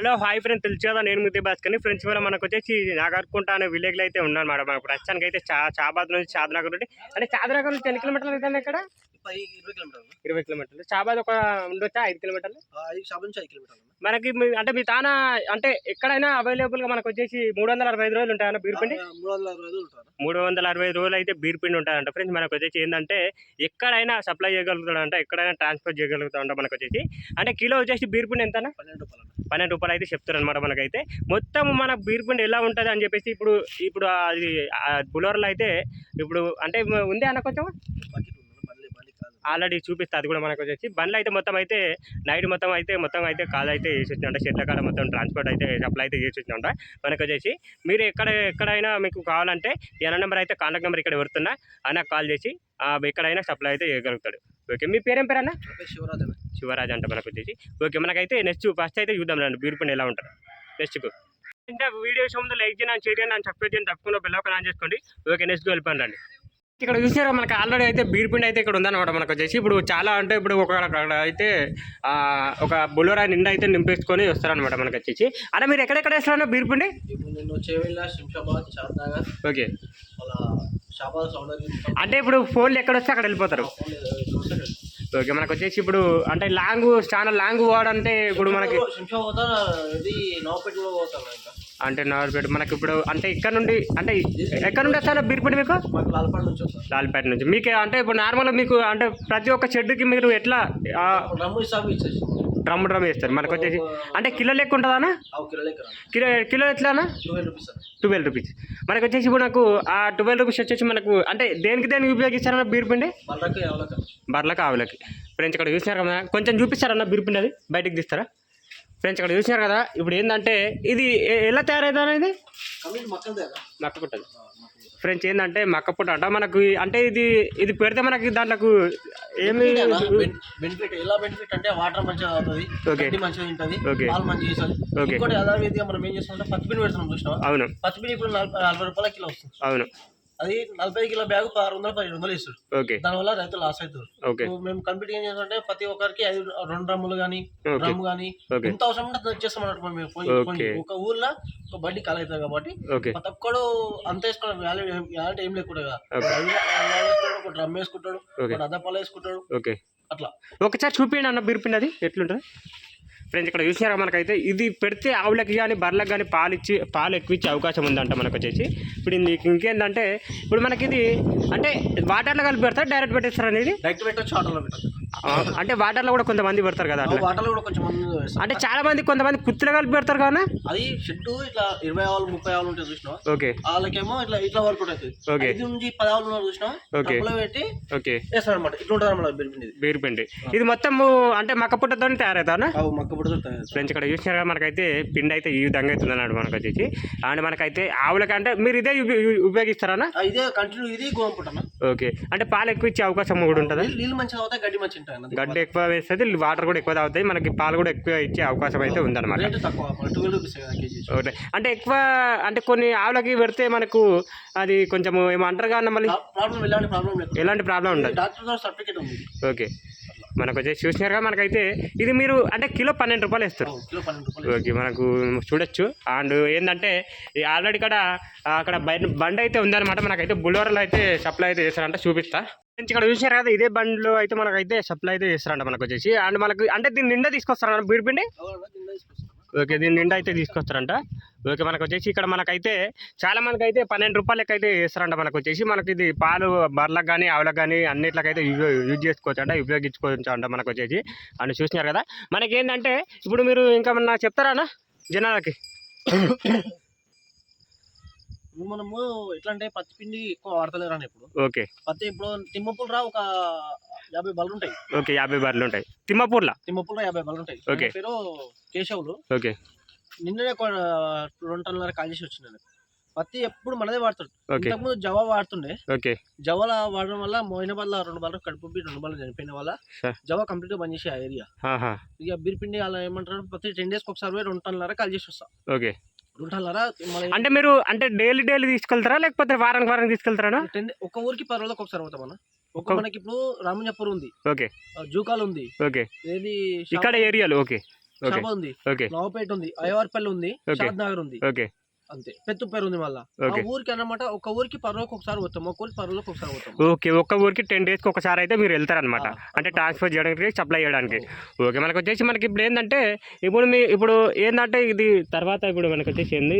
Hello hi friend తెలుసు కదా నేను ముద్దే బాస్కని ఫ్రెండ్స్ వల్ల మనకు వచ్చేసి నాగర్కుంట అనే విలేజ్లో అయితే ఉన్నాను మేడం. మనకు ప్రస్తుతానికి అయితే చా చాబాద్ నుంచి చాదనగర్ నుండి. అంటే చాదనగర్ నుంచి ఎన్ని కిలోమీటర్లు అవుతుంది ఇక్కడ పది ఇరవై కిలోమీటర్లు ఇరవై కిలోమీటర్లు. చాబాద్ ఒక ఉండొచ్చా? ఐదు కిలోమీటర్లు? నుంచి ఐదు మనకి అంటే మీ తాన అంటే ఎక్కడైనా అవైలబుల్గా మనకు వచ్చేసి మూడు వందల అరవై ఐదు రోజులు ఉంటాయన్న బీర్ పిండి? ఆ, మూడు వందల అరవై ఐదు ఉంటారు మూడు వందల అరవై ఐదు రోజులు అయితే బీర్ పిండి ఉంటుందంట ఫ్రెండ్స్. మనకు వచ్చేసి ఏంటంటే ఎక్కడైనా సప్లై చేయగలుగుతాడంట ఎక్కడైనా ట్రాన్స్పోర్ట్ చేయగలుగుతాడంట మనకు వచ్చేసి. అంటే కిలో వచ్చేసి బీర్ పిండి ఎంతనా పన్నెండు రూపాయలు అంట. పన్నెండు రూపాయలు అయితే చెప్తారు అనమాట మనకైతే. మొత్తం మన బీర్ పిండి ఎలా ఉంటుంది అని చెప్పేసి ఇప్పుడు ఇప్పుడు అది బులోర్లో అయితే ఇప్పుడు అంటే ఉంది అన్న కొంచెం బకెట్ ఉంది బండి బండి కాదు ఆల్రెడీ చూపిస్తే అది కూడా మనకు వచ్చేసి. బండ్లు అయితే మొత్తం అయితే నైట్ మొత్తం అయితే మొత్తం అయితే కాల్ అయితే వచ్చిందంట చెట్ల కాడ మొత్తం ట్రాన్స్పోర్ట్ అయితే సప్లై అయితే చేసి వచ్చిందంట మనకు వచ్చేసి మీరు ఎక్కడ ఎక్కడైనా మీకు కావాలంటే ఎన్న నెంబర్ అయితే కాంటాక్ట్ నెంబర్ ఇక్కడ పెడుతున్నా. అన్న కాల్ చేసి ఎక్కడైనా సప్లై అయితే చేయగలుగుతాడు. ఓకే మీ పేరేం పేరు అన్న? నా పేరు శివరాజ్ శివరాజ్ అంట మనకు వచ్చేసి. ఓకే మనకైతే నెక్స్ట్ ఫస్ట్ అయితే చూద్దాం రండి. బీర్ పిండి ఎలా ఉంటుంది నెక్స్ట్కు ఇంకా వీడియో ముందు లైక్ చేయండి షేర్ చేయండి అని సబ్స్క్రైబ్ చేయండి తప్పకుండా బెల్ ఆన్ చేసుకోండి. ఓకే నెక్స్ట్ వెళ్ళిపోండి రండి. ఇక్కడ చూసారా మనకి ఆల్రెడీ అయితే బీర్ పిండి అయితే ఇక్కడ ఉందన్నమాట మనకు వచ్చేసి. ఇప్పుడు చాలా అంటే ఇప్పుడు ఒక అక్కడ అయితే ఒక బులోరా నిండా అయితే నింపేసుకొని వస్తారనమాట మనకు వచ్చేసి. అలా మీరు ఎక్కడెక్కడ వేస్తారన్న బీర్ పిండి? ఓకే. అంటే ఇప్పుడు ఫోన్లు ఎక్కడ వస్తే అక్కడ వెళ్ళిపోతారు? ఓకే మనకు వచ్చేసి ఇప్పుడు అంటే లాంగ్ చాలా లాంగ్ వాడంటే ఇప్పుడు మనకి అంటే నార్పేట మనకి ఇప్పుడు అంటే ఇక్కడ నుండి అంటే ఎక్కడ నుండి వస్తారో బీర్పేట మీకు? లాల్పేట నుంచి మీకు అంటే ఇప్పుడు నార్మల్గా మీకు అంటే ప్రతి ఒక్క షెడ్కి మీరు ఎట్లా డ్రమ్ డ్రమ్ వేస్తారు మనకు వచ్చేసి అంటే కిలో లెక్క ఉంటుందా కిలో కిలో ఎట్లానా? ట్వెల్వ్ రూపీస్ అన్న. Twelve rupees. మనకు వచ్చేసి ఇప్పుడు నాకు ఆ ట్వెల్వ్ రూపీస్ వచ్చేసి మనకు అంటే దేనికి దేనికి ఉపయోగిస్తారన్న బీర్పిండి? బర్లకు ఆవులకి. ఫ్రెండ్స్ ఇక్కడ చూసినారు కదా కొంచెం చూపిస్తారన్న బీర్పిండి అది? బయటికి తీస్తారా? ఫ్రెండ్స్ ఇక్కడ చూసినారు కదా? ఇప్పుడు ఏంటంటే ఇది ఎలా మక్కలు కదా మక్క పుట్టది ఫ్రెండ్స్ ఏంటంటే మక్క పుట్ట అంట. మనకు అంటే ఇది ఇది పెడితే మనకి దాంట్లో ఏమి బెనిఫిట్ ఎలా బెనిఫిట్ అంటే వాటర్ మంచిగా అవుతుంది మంచిగా ఉంటుంది Okay. పాలు మంచిగా ఇస్తుంది Okay. ఇంకోటి యథావిధిగా మనం ఏం చేస్తామంటే పెడుతున్నాం అవును. పచ్చిమిడి ఇప్పుడు నలభై రూపాయల కిలో వస్తుంది. అవును. అది నలభై కిలో బ్యాగ్ ఆరు వందలు పదిహేను వందలు ఇస్తారు ఓకే. దానివల్ల రైతులు లాస్ అవుతారు మేము కంప్లీట్ ఏం చేస్తామంటే ప్రతి ఒక్కరికి ఐదు రెండు డ్రమ్ములు కానీ డ్రమ్ కానీ ఎంత అవసరం ఉంటే చేస్తాం అన్నట్టు మేము ఒక ఊర్లో ఒక బండి కాల్ అవుతుంది కాబట్టి ప్రతి ఒక్కడు అంత వేసుకోవడం వ్యాలీ వ్యాలంటే ఏం లేకుండా ఒక డ్రమ్ వేసుకుంటాడు అద్దపాలు వేసుకుంటాడు అట్లా. ఒకసారి చూపించండి అన్న బీర్పిండి అది ఎట్లుంటుంది? ఫ్రెండ్స్ ఇక్కడ చూసినారా మనకైతే? ఇది పెడితే ఆవులకు కానీ బర్రెలకు కానీ పాలు ఇచ్చి పాలు ఎక్కువ ఇచ్చే అవకాశం ఉందంట మనకు వచ్చేసి ఇప్పుడు నీకు ఇంకేంటంటే ఇప్పుడు మనకి ఇది అంటే వాటర్లో కలిపి పెడతారు డైరెక్ట్ పెట్టేస్తారు అనేది? డైరెక్ట్ పెట్టచ్చు వాటర్లో పెట్టచ్చు. అంటే వాటర్లో కూడా కొంతమంది పెడతారు కదా అట్లా? వాటర్లో కూడా కొంచెం మంది అంటే చాలా మంది కొంతమంది కుత్తులు కలిపి పెడతారు కదా? అది షెడ్ ఇట్లా ఇరవై ఆవులు ముప్పై ఆవులు ఉంటాయి చూసినావా? ఓకే. వాళ్ళకేమో ఇట్లా ఇట్లా వర్క్ అవుతుంది Okay. ఐదు నుంచి పది ఆవులు ఉన్నారు చూసినావా? Okay. డబ్బులో పెట్టి ఓకే. వేస్తాడు అనమాట ఇట్లా ఉంటుంది అనమాట బెనిఫిట్ ఇది. బీర్పిండి. ఇది మొత్తం అంటే మక్క పుట్టతో తయారవుతానా? అవి మక్క పుడుతుంది ఫ్రెండ్స్ ఇక్కడ చూసినారు కదా మనకైతే పిండి అయితే ఈ విధంగా అవుతుంది అన్నాడు మనకు వచ్చేసి. అండ్ మనకైతే ఆవులకి అంటే మీరు ఇదే ఉప- ఉపయోగిస్తారా ఇదే కంటిన్యూ ఇది పుట్టన ఓకే. అంటే పాలు ఎక్కువ ఇచ్చే అవకాశం కూడా ఉంటుంది? నీళ్ళు మంచిగా అవుతాయి గడ్డి మంచిగా అన్నది. గడ్డ ఎక్కువ వేస్తుంది వాటర్ కూడా ఎక్కువ తాగుతాయి మనకి పాలు కూడా ఎక్కువ ఇచ్చే అవకాశం అయితే ఉందన్నమాట. అంటే ఎక్కువ అంటే కొన్ని ఆవులకి పెడితే మనకు అది కొంచెం ఏమో అంటారు కానీ మళ్ళీ? ఎలాంటి ప్రాబ్లం ఉండదు. ఓకే. మనకు వచ్చేసి చూసినారు కదా మనకైతే ఇది మీరు అంటే కిలో పన్నెండు రూపాయలు ఇస్తారు ఓకే మనకు చూడొచ్చు. అండ్ ఏంటంటే ఈ ఆల్రెడీ ఇక్కడ అక్కడ బండి అయితే ఉందన్నమాట. మనకైతే బులోరాలో అయితే సప్లై అయితే చేస్తారంట చూపిస్తా. ఇక్కడ చూసారు కదా ఇదే బండ్లు అయితే మనకైతే సప్లై అయితే చేస్తారంట మనకు వచ్చేసి అండ్ మనకు అంటే దీని నిండా తీసుకొస్తారంట బీర్పిండి? ఓకే దీని నిండా అయితే తీసుకొస్తారంట. ఓకే మనకు వచ్చేసి ఇక్కడ మనకైతే చాలా మందికి అయితే పన్నెండు రూపాయలకి అయితే వేస్తారంట మనకు వచ్చేసి మనకి ఇది పాలు బర్లకు కానీ ఆవులకు కానీ అన్నిట్లకైతే యూజ్ యూజ్ చేసుకోవచ్చు అంట ఉపయోగించుకోవచ్చు అంట మనకు వచ్చేసి అని చూసినారు కదా మనకి ఏంటంటే ఇప్పుడు మీరు ఇంకా మన చెప్తారా అన్న జనాలకి? ఇప్పుడు మనము ఎట్లా అంటే పత్తి పిండి ఎక్కువ వాడతలేరు అని ఇప్పుడు. ఓకే. పత్తి ఇప్పుడు తిమ్మపుల్ రా ఒక యాభై బళ్ళు ఉంటాయి. ఓకే యాభై బర్రెలు ఉంటాయి. తిమ్మపూర్లా తిమ్మపుల్ రా యాభై బళ్ళు ఉంటాయి. ఆయన పేరు కేశవులు. ఓకే. నిన్ననే ఒక రెండు టన్నుల కాల్ చేసి వచ్చింది నాకు. పత్తి ఎప్పుడు మనదే వాడతాడు. ఓకే. ఇంతకుముందు జవా వాడుతుండే. ఓకే. జవాల వాడడం వల్ల మోయిన వల్ల రెండు బళ్ళు కడుపు రెండు బళ్ళు చనిపోయిన వల్ల Sure. జవా కంప్లీట్గా బంద్ చేసి ఆ ఏరియా. ఆహా, ఇక బీర్పిండి అలా ఏమంటారు? ప్రతి టెన్ డేస్కి ఒకసారి పోయి రెండు టన్నులరా కాల్ చేసి వస్తా. ఓకే. అంటే మీరు అంటే డైలీ డైలీ తీసుకెళ్తారా? లేకపోతే వారానికి వారానికి తీసుకెళ్తారా ఒక్క ఊరికి పది రోజులకు ఒకసారి పోతాం అన్న. ఒక మనకి ఇప్పుడు రామంజపూర్ ఉంది. ఓకే. జూకాల్ ఉంది. ఓకే. ఏది? ఇక్కడ ఏరియాలు ఓకే. ఉంది. ఓకే. నవపేట ఉంది. అయ్యవారిపల్లి ఉంది. షాద్ నగర్ ఉంది. ఓకే. అంతే. పెద్ద ఉంది మళ్ళా. ఊరికి అన్నమాట ఒక ఊరికి పర్లోకి ఒకసారి పోతాం ఒక ఊరికి పర్లోకి ఒకసారి పోతాం. ఓకే ఒక్క ఊరికి టెన్ డేస్కి ఒకసారి అయితే మీరు వెళ్తారనమాట. అంటే ట్రాన్స్ఫర్ చేయడానికి సప్లై చేయడానికి. ఓకే మనకు వచ్చేసి మనకి ఇప్పుడు ఏంటంటే ఇప్పుడు మీ ఇప్పుడు ఏంటంటే ఇది తర్వాత ఇప్పుడు మనకు వచ్చేసి ఏంది?